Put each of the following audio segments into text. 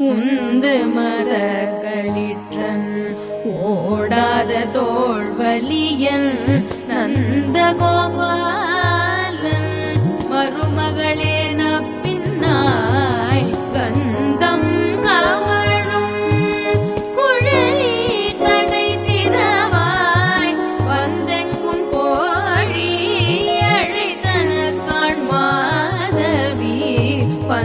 உந்து மர களிற்றன் ஓடாத தோல்வலியன் நந்த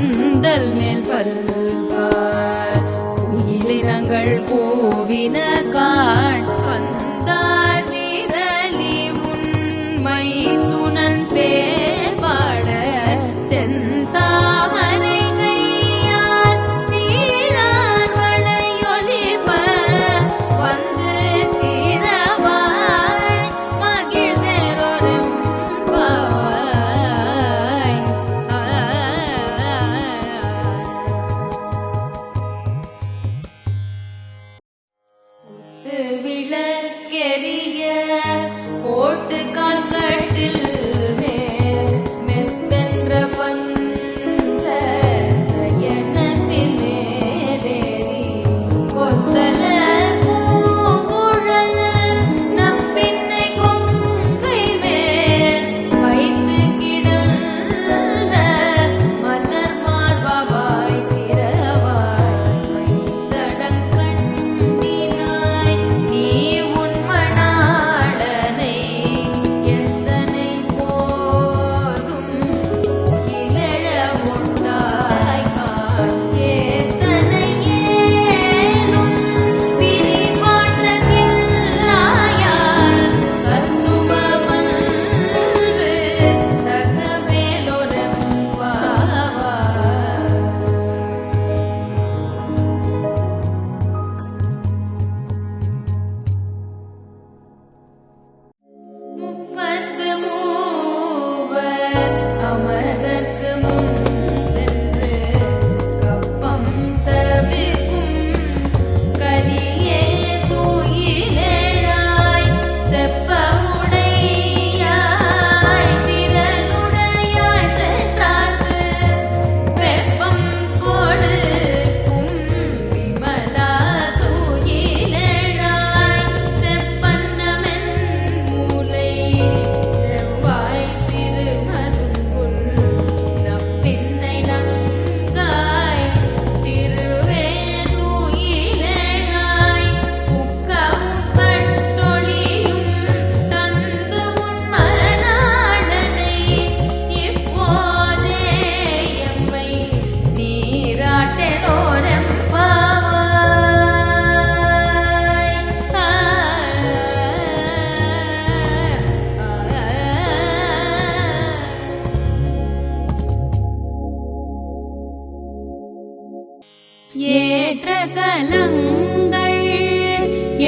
பந்தல் மேல் பல்வார் குயிலினங்கள் கோவின காண்ப.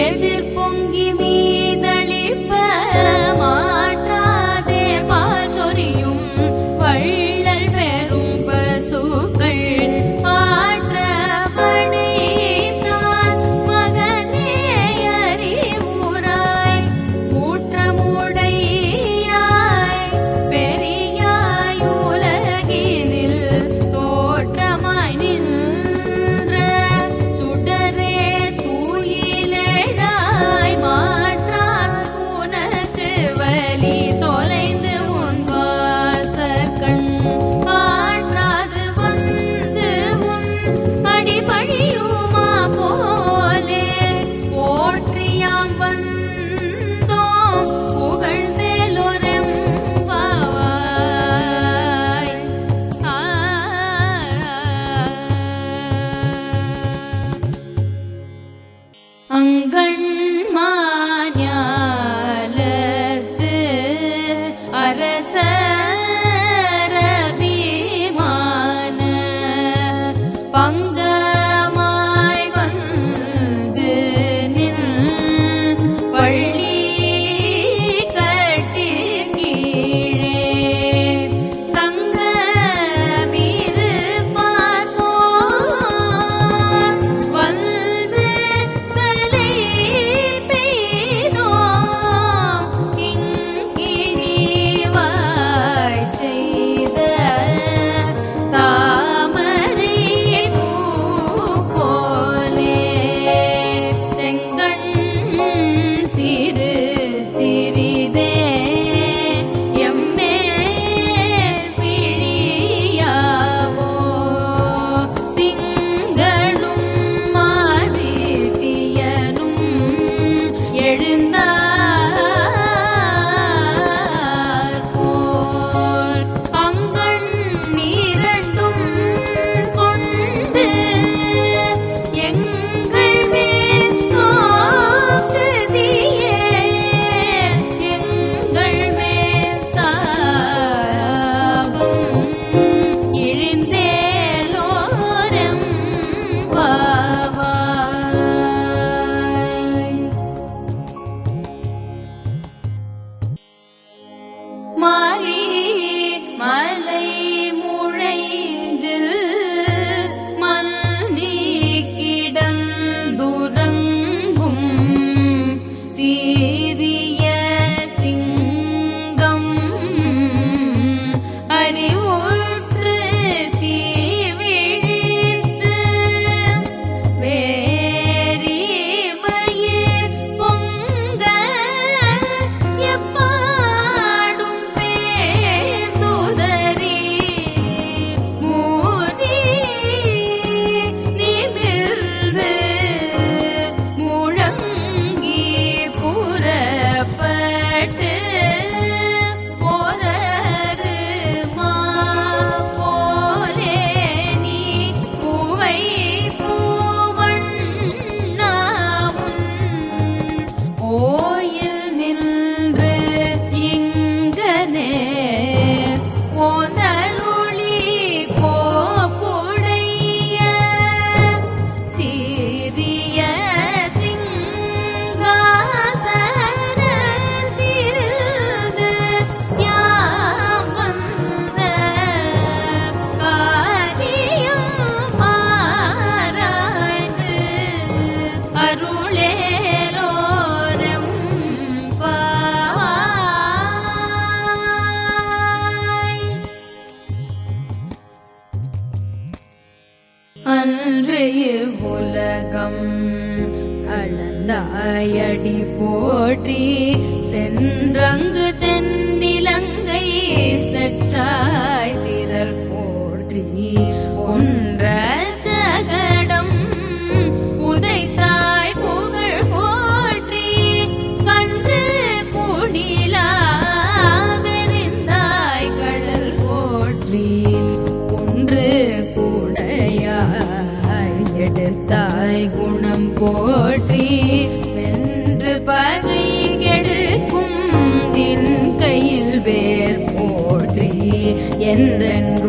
எதிர்பொங்கி மீ இவ்வுலகம் அளந்தாயடி போற்றி. சென்றங்கு தென்னிலங்கை செற்றாய் திரள் போற்றி. போற்றி. வென்று பகை கெடுக்கும் தின் கையில் வேர் போற்றி. என்றன்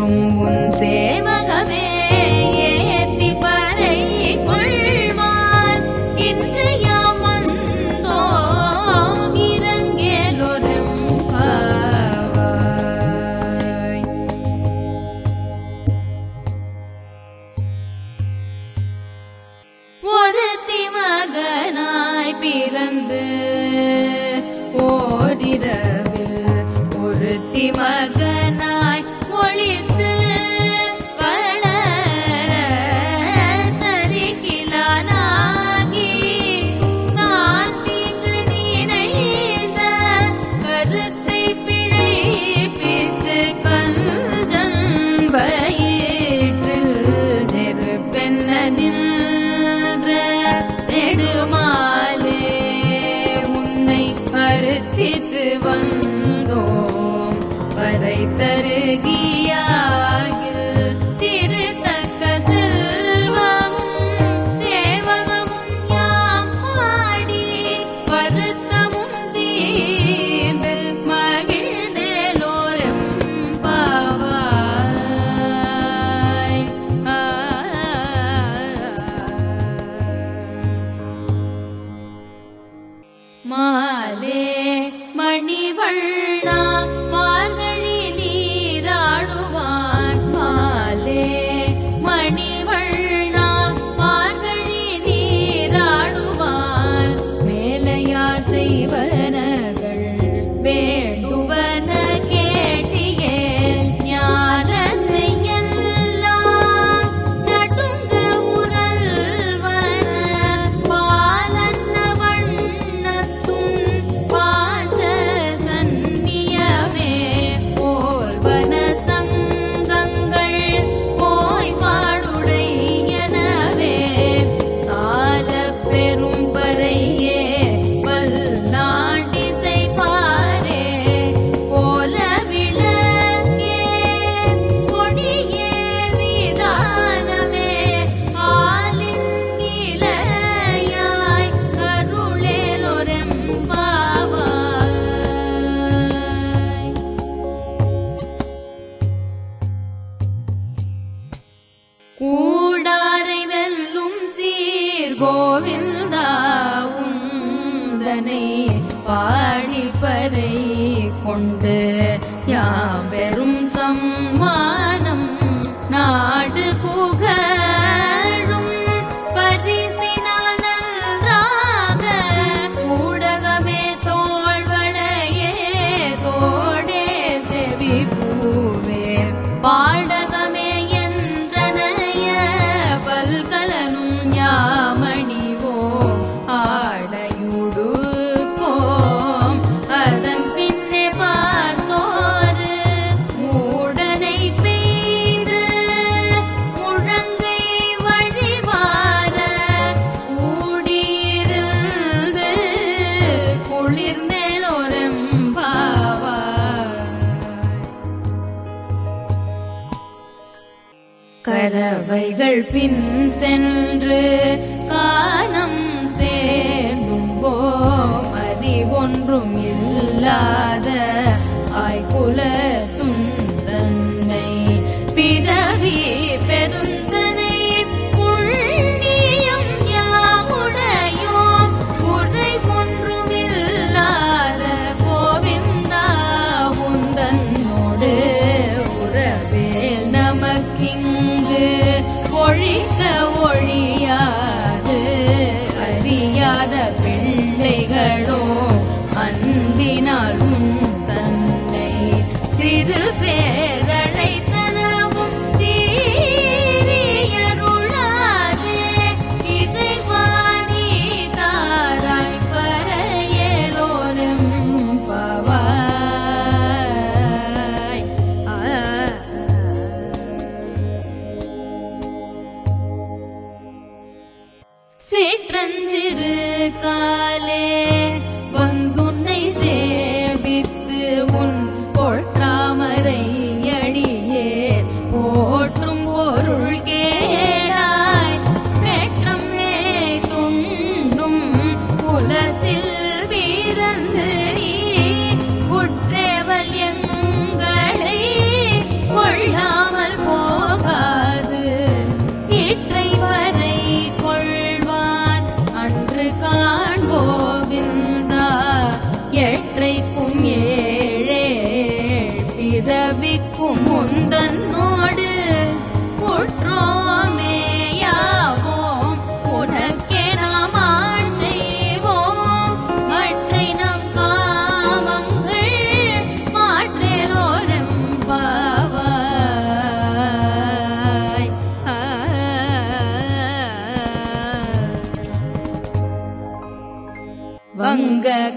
பிறந்து ஓரிரவில் ஒருத்திமர் வேண்டுவன கோவிந்தாவும் தனை பாடிப்பதை கொண்டு யாபெரும் சம்மானம் நாடு கண்டவைகள் பின் சென்று காணம் சேர்ந்தும்போ மறி ஒன்றும் இல்லாத ஆய்குல துந்தன்னை பிறவி பெருந்தனை புண்ணியம் யாவுடையோ குறை ஒன்றும் இல்லாத கோவிந்தா உந்தன்னோடு உறவேல் நமக்கிங் ஒழிக்கவும்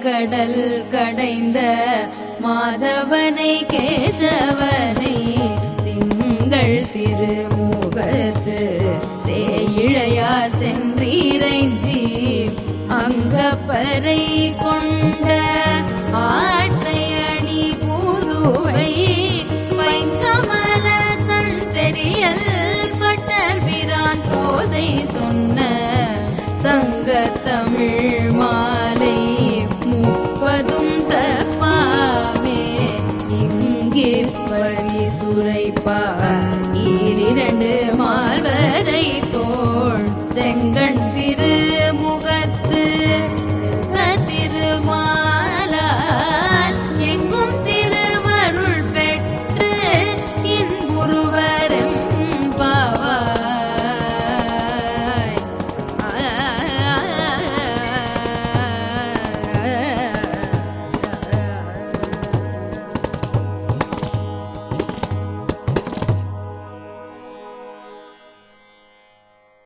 கடல் கடைந்த மாதவனை கேசவனை திங்கள் திருமுகத்து சேயிழையார் சென்றிரைஞ்சி அங்கப்பறை கொண்ட ஆட்டையணி பூதுவை வைங்கமல தன் தெரியல் பட்டர் பிரான் போதை சொன்ன சங்க தமிழ் சர்ப்பமே இங்கே பழி சுரைப்பார் ஈரிரண்டு மால்வரை தோள் செங்கண் திருமுகத்து திருமா